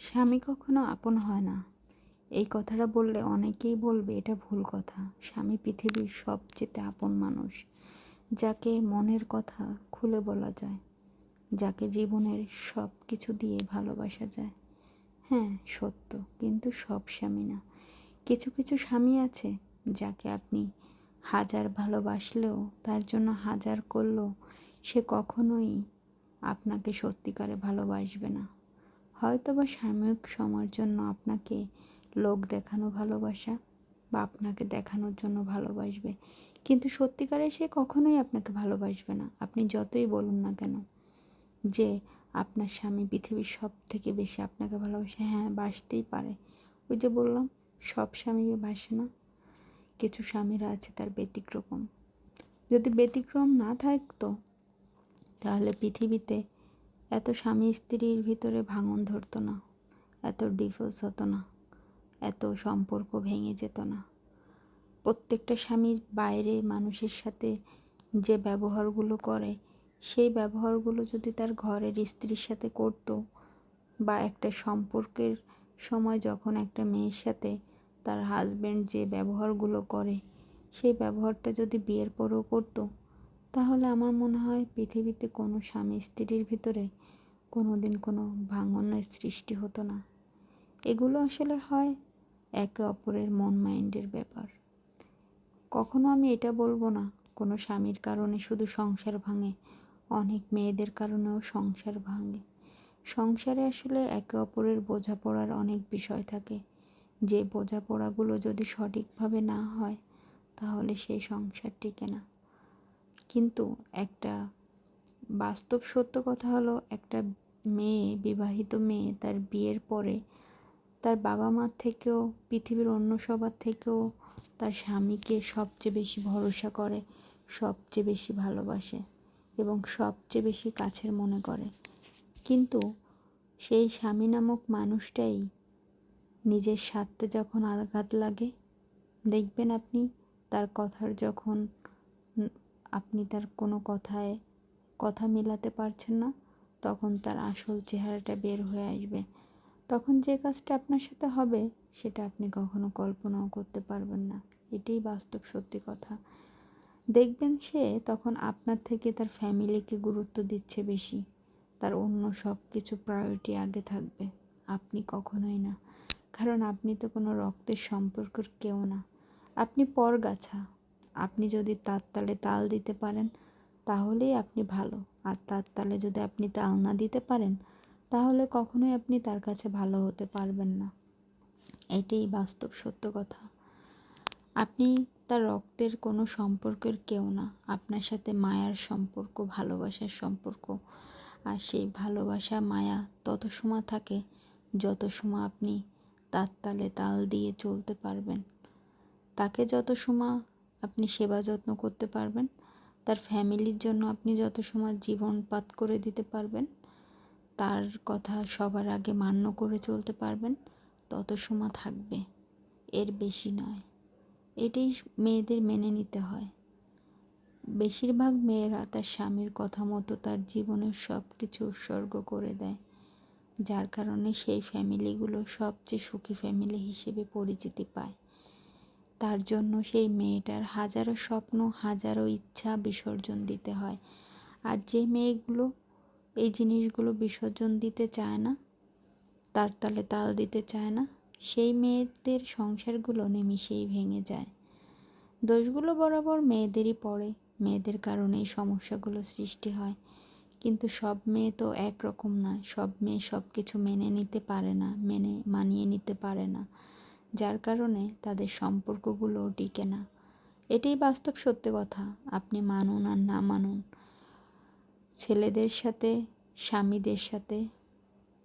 স্বামী কখনো আপন হয় না। এই কথাটা বললে অনেকেই বলবে এটা ভুল কথা। স্বামী পৃথিবীর সবচেয়ে আপন মানুষ, যাকে মনের কথা খুলে বলা যায়, যাকে জীবনের সব কিছু দিয়ে ভালোবাসা যায়। হ্যাঁ সত্য, কিন্তু সব স্বামী না। কিছু কিছু স্বামী আছে যাকে আপনি হাজার ভালোবাসলেও, তার জন্য হাজার করলেও সে কখনোই আপনাকে সত্যিকারে ভালোবাসবে না। হয়তো বা সাময়িক সময়ের জন্য আপনাকে লোক দেখানো ভালোবাসা বা আপনাকে দেখানোর জন্য ভালোবাসবে। কিন্তু সত্যিকারে সে কখনোই আপনাকে ভালোবাসবে না। আপনি যতই বলুন না কেন যে আপনার স্বামী পৃথিবীর সব থেকে বেশি আপনাকে ভালোবাসে হ্যাঁ বাসতেই পারে। ওই যে বললাম, সব স্বামী বাসে না, কিছু স্বামীরা আছে তার ব্যতিক্রম যদি ব্যতিক্রম না থাকতো, তাহলে পৃথিবীতে এত স্বামী স্ত্রীর ভিতরে ভাঙন ধরতো না, এত ডিভোর্স হতো না, এত সম্পর্ক ভেঙে যেত না। প্রত্যেকটা স্বামী বাইরে মানুষের সাথে যে ব্যবহারগুলো করে, সেই ব্যবহারগুলো যদি তার ঘরের স্ত্রীর সাথে করতো বা একটা সম্পর্কের সময় যখন একটা মেয়ের সাথে তার হাজব্যান্ড যে ব্যবহারগুলো করে, সেই ব্যবহারটা যদি বিয়ের পরেও করতো তাহলে আমার মনে হয় পৃথিবীতে কোনো স্বামী স্ত্রীর ভিতরে কোনো দিন কোনো ভাঙনের সৃষ্টি হতো না। এগুলো আসলে হয় একে অপরের মন মাইন্ডের ব্যাপার। কখনো আমি এটা বলব না, কোনো স্বামীর কারণে শুধু সংসার ভাঙে, অনেক মেয়েদের কারণেও সংসার ভাঙে। সংসারে আসলে একে অপরের বোঝাপড়ার অনেক বিষয় থাকে। যে বোঝাপড়াগুলো যদি সঠিকভাবে না হয়, তাহলে সেই সংসার টিকে না কিন্তু একটা বাস্তব সত্য কথা হলো, একটা মেয়ে, বিবাহিত মেয়ে তার বিয়ের পরে তার বাবা মার থেকেও, পৃথিবীর অন্য সবার থেকেও তার স্বামীকে সবচেয়ে বেশি ভরসা করে, সবচেয়ে বেশি ভালোবাসে এবং সবচেয়ে বেশি কাছের মনে করে। কিন্তু সেই স্বামী নামক মানুষটাই নিজের স্বার্থে যখন আঘাত লাগে, দেখবেন আপনি তার কথার যখন আপনি তার কোনো কথায় কথা মেলাতে পারছেন না, তখন তার আসল চেহারাটা বের হয়ে আসবে। তখন যে কাজটা আপনার সাথে হবে, সেটা আপনি কখনো কল্পনাও করতে পারবেন না। এটাই বাস্তব সত্যি কথা। দেখবেন সে তখন আপনার থেকে তার ফ্যামিলিকে গুরুত্ব দিচ্ছে বেশি। তার অন্য সব কিছু প্রায়োরিটি আগে থাকবে। আপনি কখনোই না। কারণ আপনি তো কোনো রক্তের সম্পর্কের কেউ না। আপনি পরগাছা। আপনি যদি তার তালে তাল দিতে পারেন, তাহলেই আপনি ভালো। আর তার তালে যদি আপনি তাল না দিতে পারেন, তাহলে কখনোই আপনি তার কাছে ভালো হতে পারবেন না। এটাই বাস্তব সত্য কথা। আপনি তার রক্তের কোনো সম্পর্কের কেউ না। আপনার সাথে মায়ার সম্পর্ক, ভালোবাসার সম্পর্ক। আর সেই ভালোবাসা, মায়া তত সময় থাকে যত সময় আপনি তার তালে তাল দিয়ে চলতে পারবেন। তাকে যত সময় আপনি সেবা যত্ন করতে পারবেন। তার ফ্যামিলির জন্য আপনি যত সময় জীবনপাত করে দিতে পারবেন, তার কথা সবার আগে মান্য করে চলতে পারবেন, তত সময় থাকবে। এর বেশি নয়। এটাই মেয়েদের মেনে নিতে হয়। বেশিরভাগ মেয়েরা তার স্বামীর কথা মতো তার জীবনের সব কিছু উৎসর্গ করে দেয়, যার কারণে সেই ফ্যামিলিগুলো সবচেয়ে সুখী ফ্যামিলি হিসেবে পরিচিতি পায়। তার জন্য সেই মেয়েটার হাজারো স্বপ্ন, হাজারো ইচ্ছা বিসর্জন দিতে হয়। আর যে মেয়েগুলো এই জিনিসগুলো বিসর্জন দিতে চায় না, তার তালে তাল দিতে চায় না, সেই মেয়েদের সংসারগুলো নিমিষেই ভেঙে যায়। দোষগুলো বরাবর মেয়েদেরই পড়ে, মেয়েদের কারণে এই সমস্যাগুলো সৃষ্টি হয়। কিন্তু সব মেয়ে তো একরকম নয়, সব মেয়ে সব কিছু মেনে নিতে পারে না, মেনে মানিয়ে নিতে পারে না। যার কারণে তাদের সম্পর্কগুলো টিকে না। এটাই বাস্তব সত্য কথা, আপনি মানুন আর না মানুন। ছেলেদের সাথে, স্বামীদের সাথে,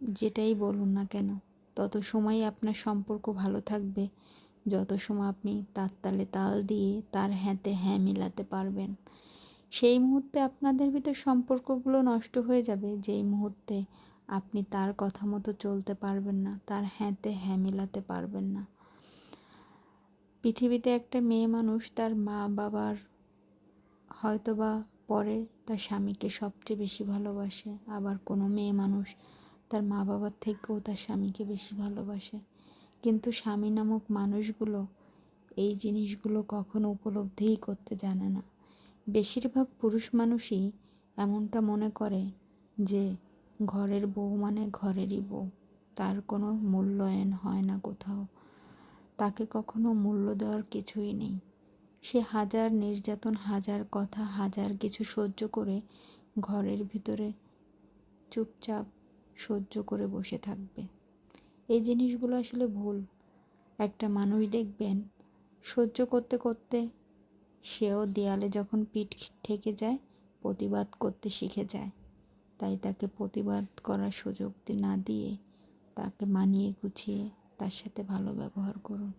যেটাই বলুন না কেন, তত সময় আপনার সম্পর্ক ভালো থাকবে, যত সময় আপনি তার তালে তাল দিয়ে তার হ্যাঁতে হ্যাঁ মিলাতে পারবেন। সেই মুহূর্তে আপনাদের ভিতর সম্পর্কগুলো নষ্ট হয়ে যাবে, যেই মুহূর্তে আপনি তার কথা মতো চলতে পারবেন না, তার হ্যাঁতে হ্যাঁ মিলাতে পারবেন না। পৃথিবীতে একটা মেয়ে মানুষ তার মা বাবার হয়তোবা পরে তার স্বামীকে সবচেয়ে বেশি ভালোবাসে। আবার কোনো মেয়ে মানুষ তার মা বাবার থেকেও তার স্বামীকে বেশি ভালোবাসে। কিন্তু স্বামী নামক মানুষগুলো এই জিনিসগুলো কখনো উপলব্ধিই করতে জানে না। বেশিরভাগ পুরুষ মানুষই এমনটা মনে করে যে ঘরের বউ মানে ঘরেরই বউ। তার কোনো মূল্যায়ন হয় না কোথাও। তাকে কখনো মূল্য দেওয়ার কিছুই নেই। সে হাজার নির্যাতন, হাজার কথা, হাজার কিছু সহ্য করে ঘরের ভিতরে চুপচাপ সহ্য করে বসে থাকবে। এই জিনিসগুলো আসলে ভুল। একটা মানুষ দেখবেন, সহ্য করতে করতে সেও দেয়ালে যখন পিঠ ঠেকে যায়, প্রতিবাদ করতে শিখে যায়। তাই তাকে প্রতিবাদ করার সুযোগ না দিয়ে তাকে মানিয়ে গুছিয়ে তার সাথে ভালো ব্যবহার করুন।